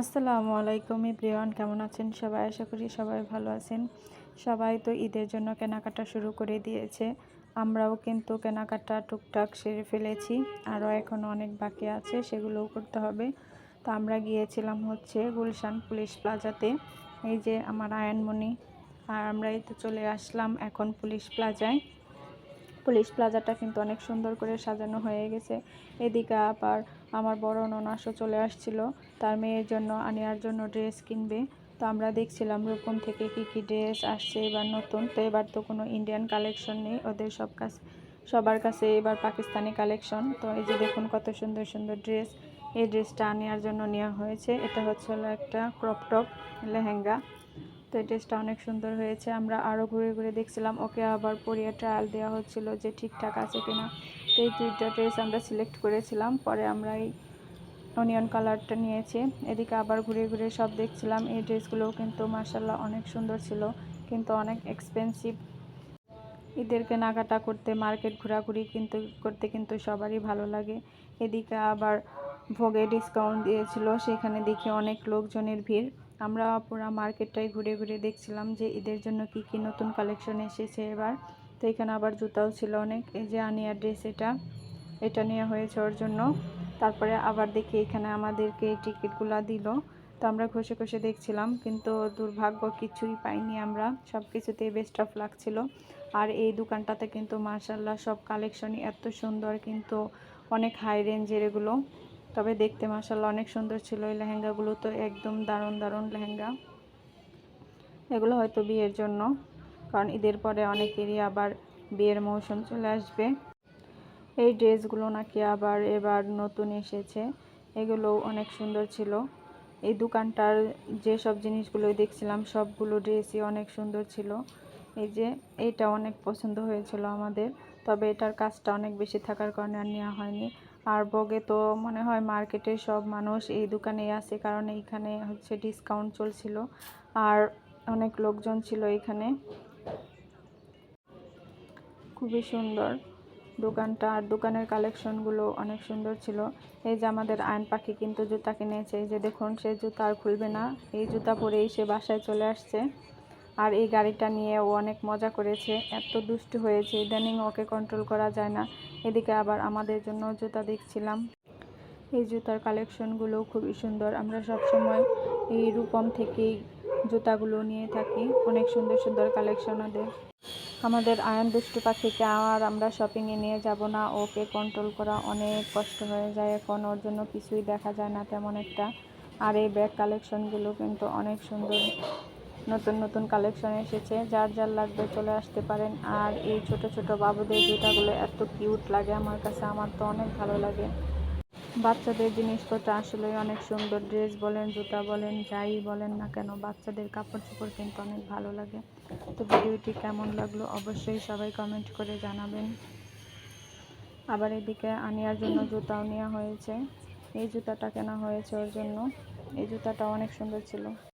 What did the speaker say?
আসসালামু আলাইকুম প্রিয়ন কেমন আছেন সবাই? আশা করি সবাই ভালো আছেন। সবাই তো ঈদের জন্য কেনাকাটা শুরু করে দিয়েছে। আমরাও কিন্তু কেনাকাটা টুকটাক সেরে ফেলেছি। আরও এখন অনেক বাকি আছে, সেগুলোও করতে হবে। তো আমরা গিয়েছিলাম হচ্ছে গুলশান পুলিশ প্লাজাতে। এই যে আমার আয়নমণি। আর আমরা এই তো চলে আসলাম এখন পুলিশ প্লাজায়। পুলিশ প্লাজাটা কিন্তু অনেক সুন্দর করে সাজানো হয়ে গেছে। এদিকে আবার আমার বড় ননাসও চলে আসছিল। তার মেয়ের জন্য আনিয়ার জন্য ড্রেস কিনবে। তো আমরা দেখছিলাম রূপম থেকে কি কি ড্রেস আসছে এবার নতুন। তো এবার তো কোনো ইন্ডিয়ান কালেকশন নেই, ওদের সব কাছ, সবার কাছে এবার পাকিস্তানি কালেকশন তো এই যে দেখুন কত সুন্দর সুন্দর ড্রেস। এই ড্রেসটা আনিয়ার জন্য নেওয়া হয়েছে। এটা হচ্ছে হলো একটা ক্রপ টপ লেহেঙ্গা। তো এই ড্রেসটা অনেক সুন্দর হয়েছে। আমরা আরও ঘুরে ঘুরে দেখছিলাম, ওকে আবার পরিয়ে ট্রায়াল দেওয়া হচ্ছিল যে ঠিকঠাক আছে কিনা। তো এই দুইটা ড্রেস আমরা সিলেক্ট করেছিলাম, পরে আমরা এই অনিয়ন কালারটা নিয়েছি। এদিকে আবার ঘুরে ঘুরে সব দেখছিলাম, এই ড্রেসগুলোও কিন্তু মার্শাল্লাহ অনেক সুন্দর ছিল, কিন্তু অনেক এক্সপেন্সিভ ঈদের কেনাকাটা করতে, মার্কেট ঘোরাঘুরি কিন্তু, করতে কিন্তু সবারই ভালো লাগে। এদিকে আবার ভোগে ডিসকাউন্ট দিয়েছিল, সেখানে দেখি অনেক লোকজনের ভিড়। আমরা পুরো মার্কেটটাই ঘুরে ঘুরে দেখছিলাম যে ঈদের জন্য কি কি নতুন কালেকশন এসেছে এবার। তো এখানে আবার জুতাও ছিল অনেক, এই যে আনিয়া ড্রেস এটা এটা নেওয়া হয়েছে ওর জন্য। তারপরে আবার দেখি এখানে আমাদেরকে এই টিকিটগুলো দিল। তো আমরা ঘষে ঘষে দেখছিলাম, কিন্তু দুর্ভাগ্য কিছুই পাইনি আমরা সব কিছুতেই বেস্ট অফ লাগছিল আর এই দোকানটাতে কিন্তু মার্শাল্লাহ সব কালেকশনই এত সুন্দর, কিন্তু অনেক হাই রেঞ্জের এগুলো। তবে দেখতে মার্শাল্লাহ অনেক সুন্দর ছিল। এই লেহেঙ্গাগুলো তো একদম দারুণ দারুণ লেহেঙ্গা। এগুলো হয়তো বিয়ের জন্য, কারণ ঈদের পরে অনেকেরই আবার বিয়ের মৌসুম চলে আসবে। এই ড্রেসগুলো নাকি আবার এবার নতুন এসেছে। এগুলো অনেক সুন্দর ছিল। এই দোকানটার যেসব জিনিসগুলো দেখছিলাম, সবগুলো ড্রেসই অনেক সুন্দর ছিল। এই যে এইটা অনেক পছন্দ হয়েছিল আমাদের, তবে এটার কাজটা অনেক বেশি থাকার কারণে আর নেওয়া হয়নি। আর বগে তো মনে হয় মার্কেটের সব মানুষ এই দোকানেই আছে, কারণ এইখানে হচ্ছে ডিসকাউন্ট চলছিল আর অনেক লোকজন ছিল এখানে। খুবই সুন্দর দোকানটা আর দোকানের কালেকশনগুলো অনেক সুন্দর ছিল। এই যে আমাদের আয়ন পাখি কিন্তু জুতা কিনেছে, এই যে দেখুন সে জুতা আর খুলবে না, এই জুতা পরেই সে বাসায় চলে আসছে। আর এই গাড়িটা নিয়ে ও অনেক মজা করেছে, এত দুষ্টু হয়েছে, ইদানিং ওকে কন্ট্রোল করা যায় না। এদিকে আবার আমাদের জন্য জুতা দেখছিলাম। এই জুতার কালেকশনগুলো খুবই সুন্দর। আমরা সব সময় এই রূপম থেকেই জুতাগুলো নিয়ে থাকি। অনেক সুন্দর সুন্দর কালেকশন ওদের। আমাদের আয়ন দুষ্টু পাখিকে আর আমরা শপিংয়ে নিয়ে যাব না। ওকে কন্ট্রোল করা অনেক কষ্ট হয়ে যায়। এখন ওর জন্য কিছুই দেখা যায় না তেমন একটা। আর এই ব্যাগ কালেকশনগুলো কিন্তু অনেক সুন্দর। নতুন নতুন কালেকশন এসেছে। যার যার লাগবে চলে আসতে পারেন। আর এই ছোট ছোট বাবুদের জুতাগুলো এত কিউট লাগে আমার কাছে। আমার তো অনেক ভালো লাগে। বাচ্চাদের জিনিসপত্র আসলে অনেক সুন্দর। ড্রেস বলেন, জুতা বলেন, যাই বলেন না কেন, বাচ্চাদের কাপড় চোপড় কিন্তু অনেক ভালো লাগে। তো ভিডিওটি কেমন লাগল অবশ্যই সবাই কমেন্ট করে জানাবেন। আবার এদিকে আনিয়ার জন্য জুতাও নেওয়া হয়েছে। এই জুতাটা কেনা হয়েছে ওর জন্য। এই জুতাটা অনেক সুন্দর ছিল।